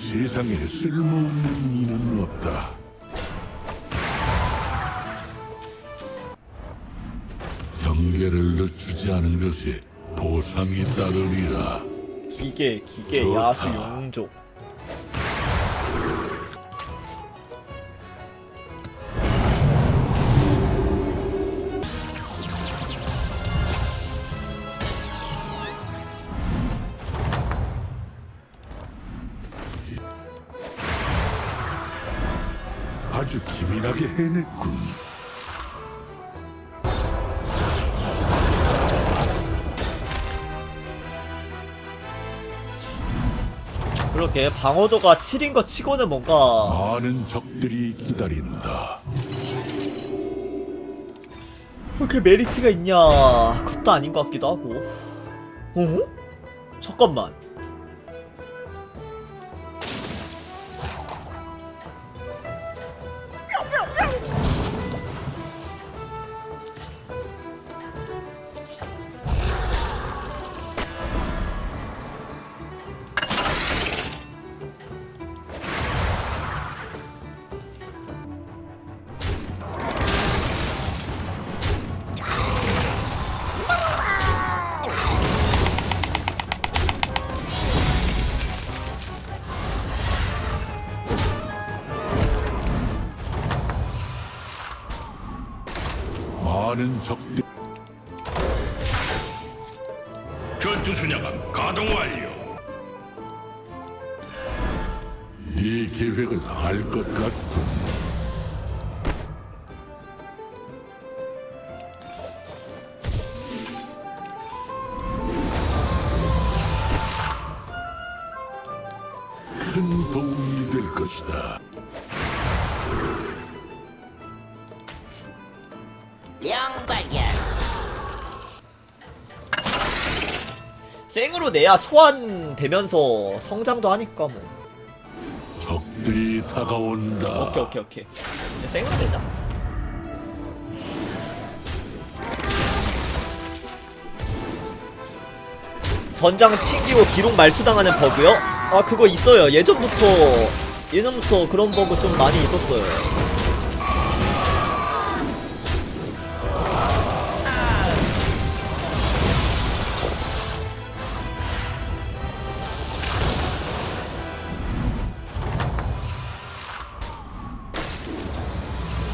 세상에 쓸모없는 일은 없다. 경계를 늦추지 않은 것에 보상이 따르리라. 기계 기계 좋다. 야수 용족 그렇게 방어도가 7인 거 치고는 뭔가 많은 적들이 기다린다. 그렇게 메리트가 있냐 그것도 아닌 것 같기도 하고 어? 잠깐만 것이다. 명발견 생으로 내야 소환되면서 성장도 하니까 뭐 적들이 다가온다. 오케이 오케이 오케이 이제 생으로 내자 전장 튕기고 기록 말수당하는 버그요? 아 그거 있어요 예전부터 예전부터 그런 버그 좀 많이 있었어요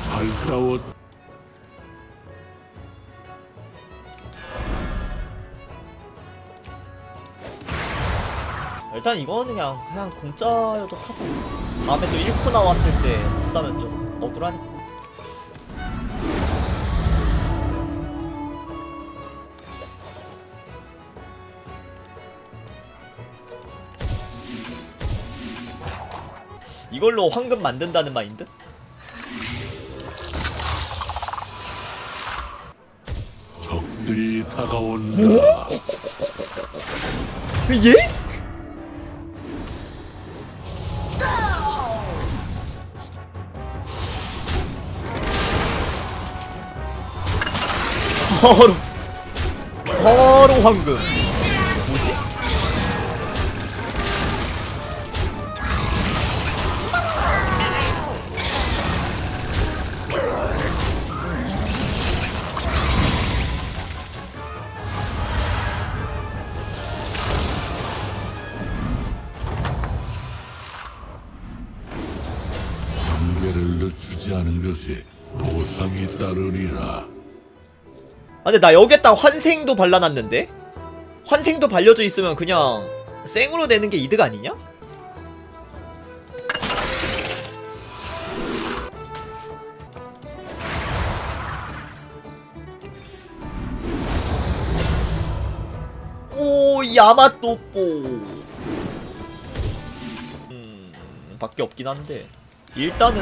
잘 싸웠. 일단 이거는 그냥 그냥 공짜여도 사자 다음에 또 1코 나왔을 때 못 사면 좀 억울하니까 이걸로 황금 만든다는 마인드? 적들이 다가온다. 예? 바로 바로 황금 뭐지? 경계를 늦추지 않은 것에 보상이 따르리라. 아 근데 나 여기에다 환생도 발라놨는데? 환생도 발려져 있으면 그냥 생으로 내는 게 이득 아니냐? 오 야마또뽀 음 밖에 없긴 한데 일단은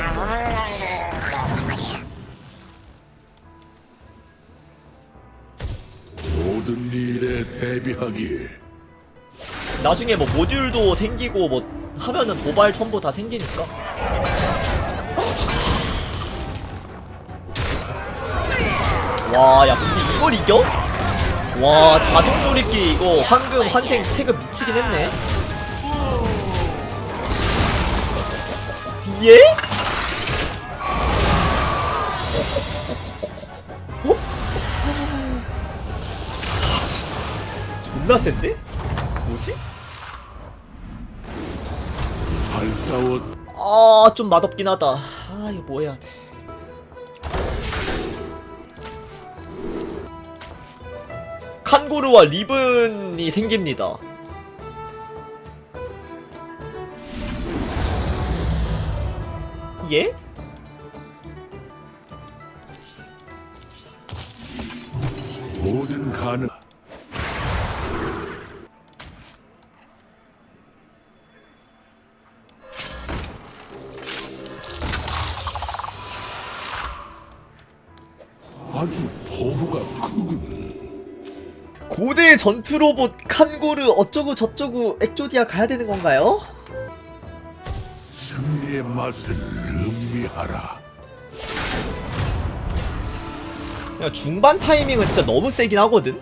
모든 일에 대비하길. 나중에 뭐 모듈도 생기고 뭐 하면은 도발 첨부 다 생기니까 와 야 근데 이걸 이겨? 와 자동 조립기 이거 황금 환생 체급 미치긴 했네 예? 존나 센데? 뭐지? 잘 싸웠. 아, 좀 맛없긴 하다. 아, 이거 뭐 해야 돼. 칸고르와 리븐이 생깁니다. 예? 모든 가능. 고대 전투 로봇 칸고르 어쩌고 저쩌고 엑조디아 가야 되는 건가요? 승리의 맛을 음미하라. 야, 중반 타이밍은 진짜 너무 세긴 하거든?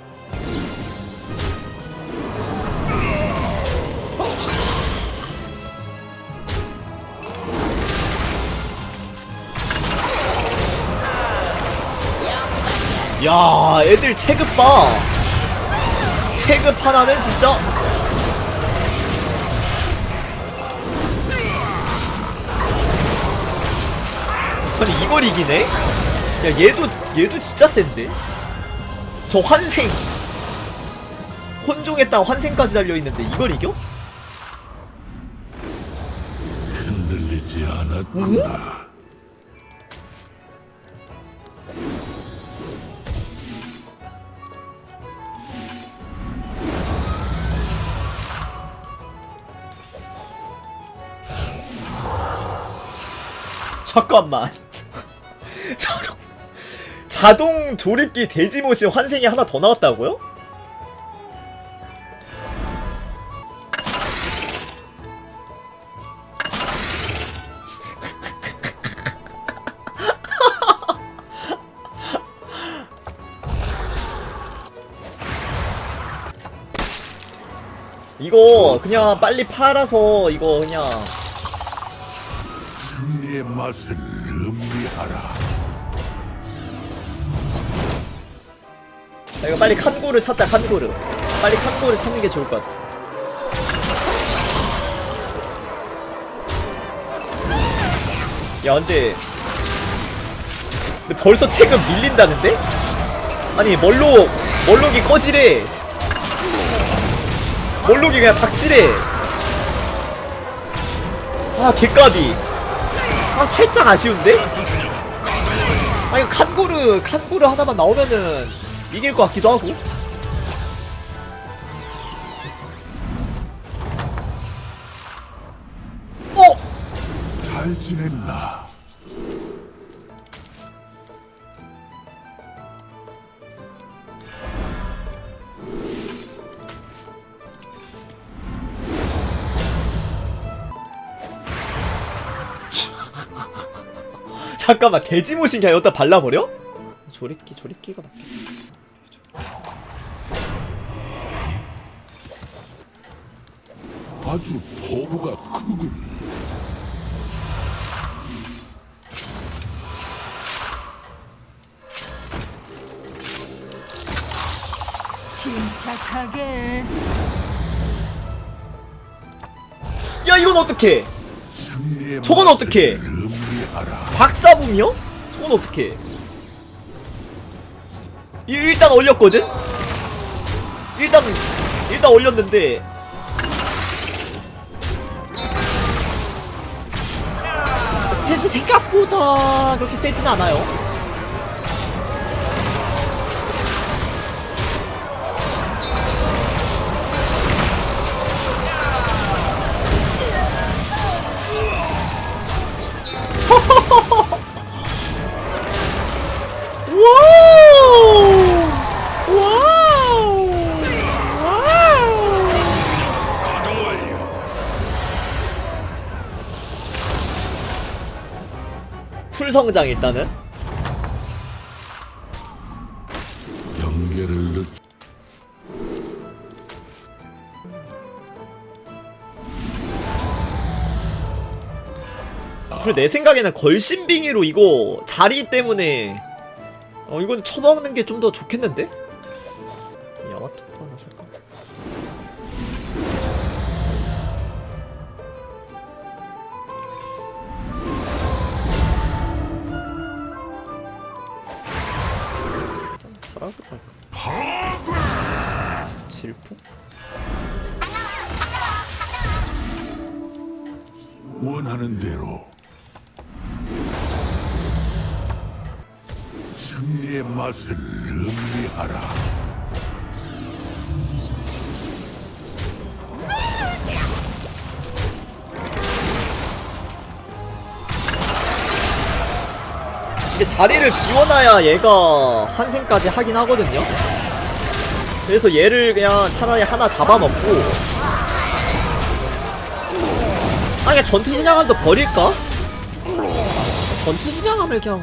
야, 애들 체급 봐. 체급 하나는 진짜. 아니, 이걸 이기네? 야, 얘도, 얘도 진짜 센데? 저 환생. 혼종했다가 환생까지 달려있는데 이걸 이겨? 흔들리지 않았구나. 잠깐만. 자동, 자동 조립기 돼지모시 환생이 하나 더 나왔다고요? 이거 그냥 빨리 팔아서 이거 그냥 승리의 맛을 음미하라. 야, 이거 빨리 칸고를 찾자 칸고를. 빨리 칸고를 찾는 게 좋을 것 같아. 야 근데 근데 벌써 체급 밀린다는데? 아니 멀록 멀록이 꺼지래? 멀록이 그냥 닥치래? 아 개까비 아 살짝 아쉬운데? 아 이거 칸고르 칸고르 하나만 나오면은 이길 것 같기도 하고 어! 잘 지냈나? 잠깐만 돼지 모신 그냥 여기다 발라버려? 조립기 조립기가 맞겠 아주 포부가 크군. 침착하게 야 이건 어떡해 저건 어떡해? 박사붐이요? 저건 이- 일단 올렸거든? 일단 일단 올렸는데 스탯이 생각보다 그렇게 세진 않아요 성장 일단은 연계를 늦. 아, 그리고 내 생각에는 걸신빙이로 이거 자리 때문에 어 이건 처먹는 게 좀 더 좋겠는데? 원하는 대로 승리의 맛을 음미하라. 이게 자리를 비워놔야 얘가 환생까지 하긴 하거든요. 그래서 얘를 그냥 차라리 하나 잡아먹고 아 그냥 전투 순양함도 버릴까? 전투 순양함을 그냥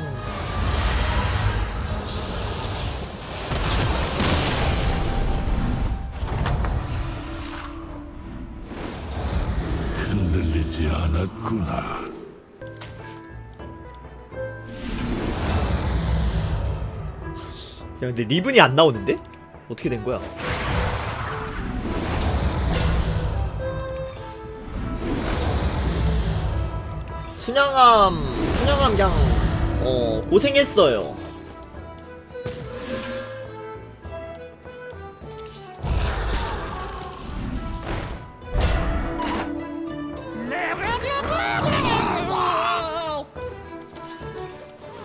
흔들리지 않았구나. 야 근데 리븐이 안 나오는데? 어떻게 된 거야? 순양함 순양함 그냥 어 고생했어요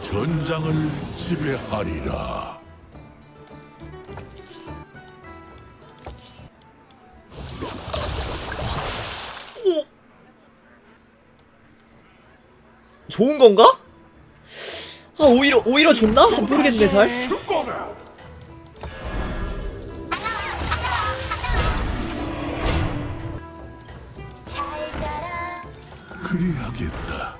전장을 지배하리라. 좋은 건가? 아 오히려 오히려 좋나? 모르겠네 잘 그리하겠다.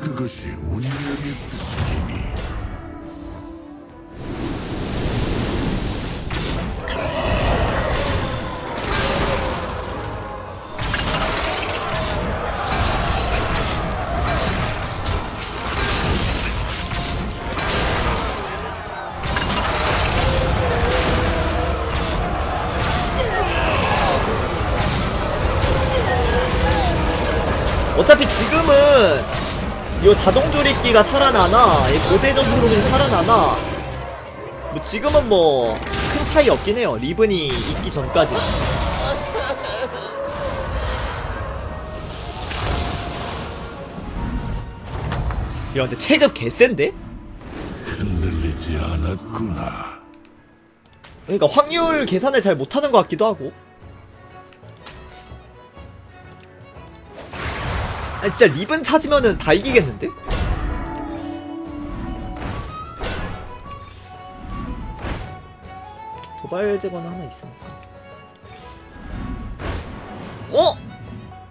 그것이 운명의 뜻이니 어차피 지금은 요 자동 조립기가 살아나나 이 고대 전투로는 살아나나 뭐 지금은 뭐 큰 차이 없긴 해요 리븐이 있기 전까지 야 근데 체급 개센데? 흔들리지 않았구나. 그러니까 확률 계산을 잘 못하는 것 같기도 하고 아니 진짜 리븐 찾으면은 다 이기겠는데? 도발 제거는 하나 있으니까 어?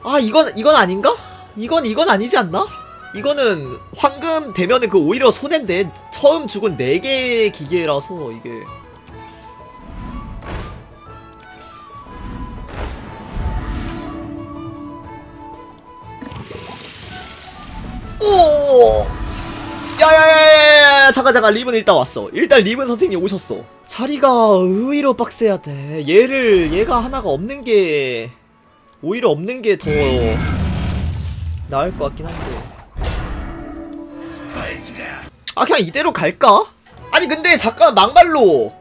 아 이건 이건 아닌가? 이건 이건 아니지 않나? 이거는 황금 되면은 그 오히려 손해인데 처음 죽은 4개 기계라서 이게 오! 야야야야야 잠깐 잠깐 리븐 일단 왔어 일단 리븐 선생님 오셨어 자리가 의외로 빡세야 돼 얘를 얘가 하나가 없는 게 오히려 없는 게 더 나을 것 같긴 한데 아 그냥 이대로 갈까? 아니 근데 잠깐 막말로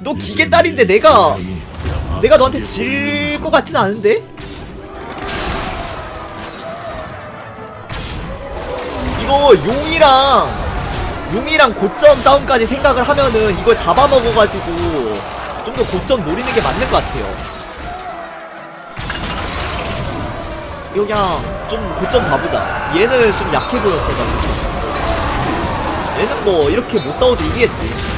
너 기계 딸인데 내가 내가 너한테 질 것 같진 않은데? 이거 용이랑 용이랑 고점 싸움까지 생각을 하면은 이걸 잡아먹어가지고 좀 더 고점 노리는 게 맞는 것 같아요. 이거 그냥 좀 고점 봐보자. 얘는 좀 약해 보였어가지고. 얘는 뭐 이렇게 못 싸워도 이기겠지.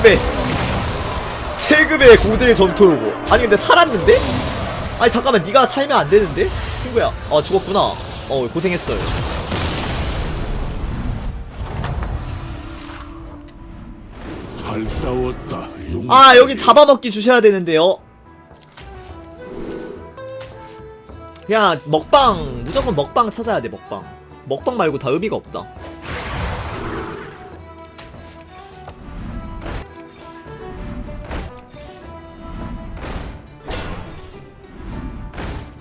체급에 체급의 고대 전투로고 아니 근데 살았는데? 아니 잠깐만 네가 살면 안 되는데? 친구야 어 죽었구나 어 고생했어요 잘 싸웠다. 용. 아 여기 잡아먹기 주셔야 되는데요 그냥 먹방 무조건 먹방 찾아야 돼 먹방 먹방 말고 다 의미가 없다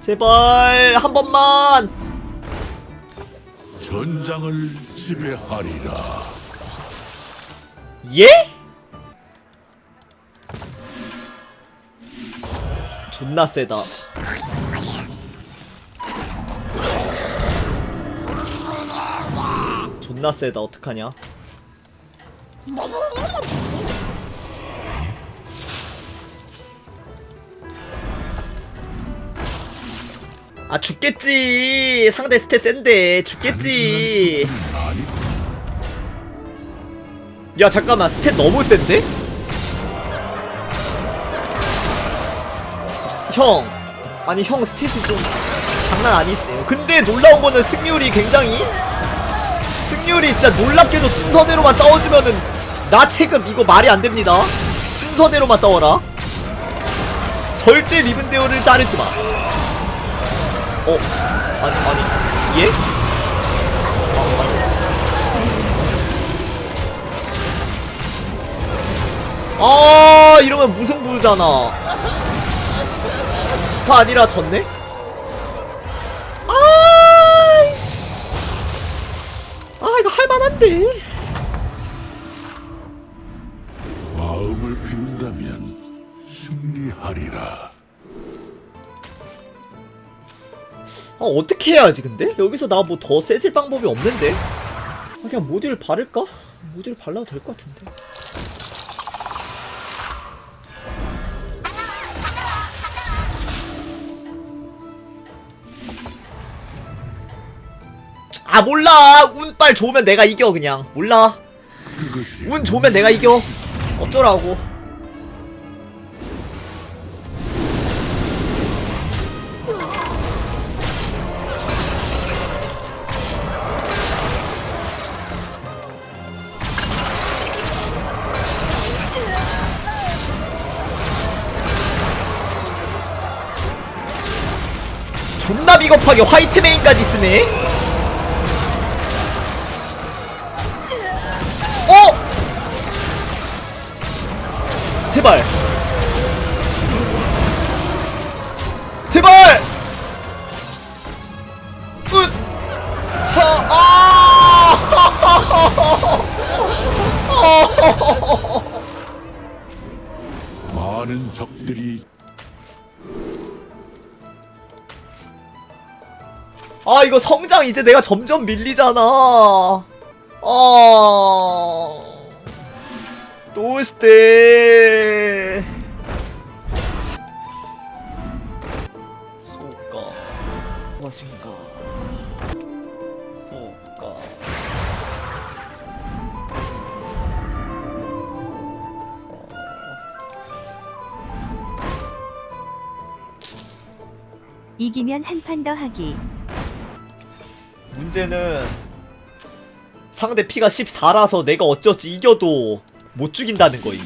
제발 한 번만 전장을 지배하리라. 예? 존나 세다. 존나 세다. 어떡하냐? 아 죽겠지. 상대 스탯 센데. 죽겠지. 야 잠깐만. 스탯 너무 센데? 형. 아니 형 스탯이 좀 장난 아니시네요. 근데 놀라운 거는 승률이 굉장히 승률이 진짜 놀랍게도 순서대로만 싸워주면은 나 체급 이거 말이 안 됩니다. 순서대로만 싸워라. 절대 리븐데오를 자르지 마 어? 아니 아니 예? 아 이러면 무승부잖아 가 아니라 졌네? 아이씨 아 이거 할만한데 마음을 비운다면 승리하리라. 아 어떻게 해야지 근데? 여기서 나 뭐 더 세질 방법이 없는데? 아 그냥 모듈 바를까? 모듈 발라도 될 것 같은데 아 몰라 운빨 좋으면 내가 이겨 그냥 몰라 운 좋으면 내가 이겨 어쩌라고 존나 비겁하게 화이트 메인까지 쓰네 어? 제발 아 이거 성장 이제 내가 점점 밀리잖아. 아. 도시대 쏘까 맛인가? 쏘까 이기면 한 판 더 하기. 문제는 상대 피가 14라서 내가 어쩌지 이겨도 못 죽인다는 거임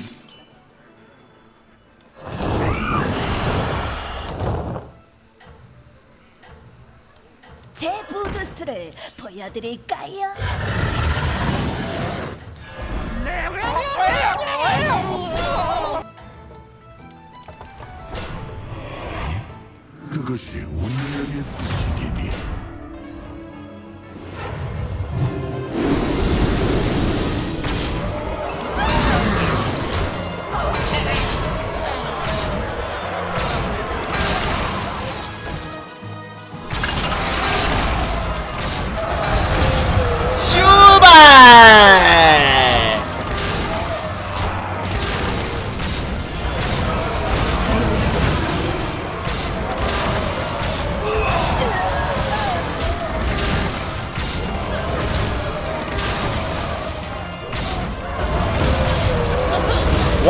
제 부두수를 보여드릴까요? 그것이 운명의 뜻이니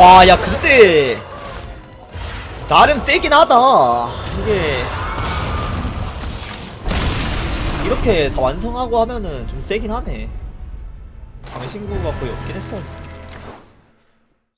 와, 야, 근데 나름 세긴 하다. 이게 이렇게 다 완성하고 하면은 좀 세긴 하네. 장신구가 거의 없긴 했어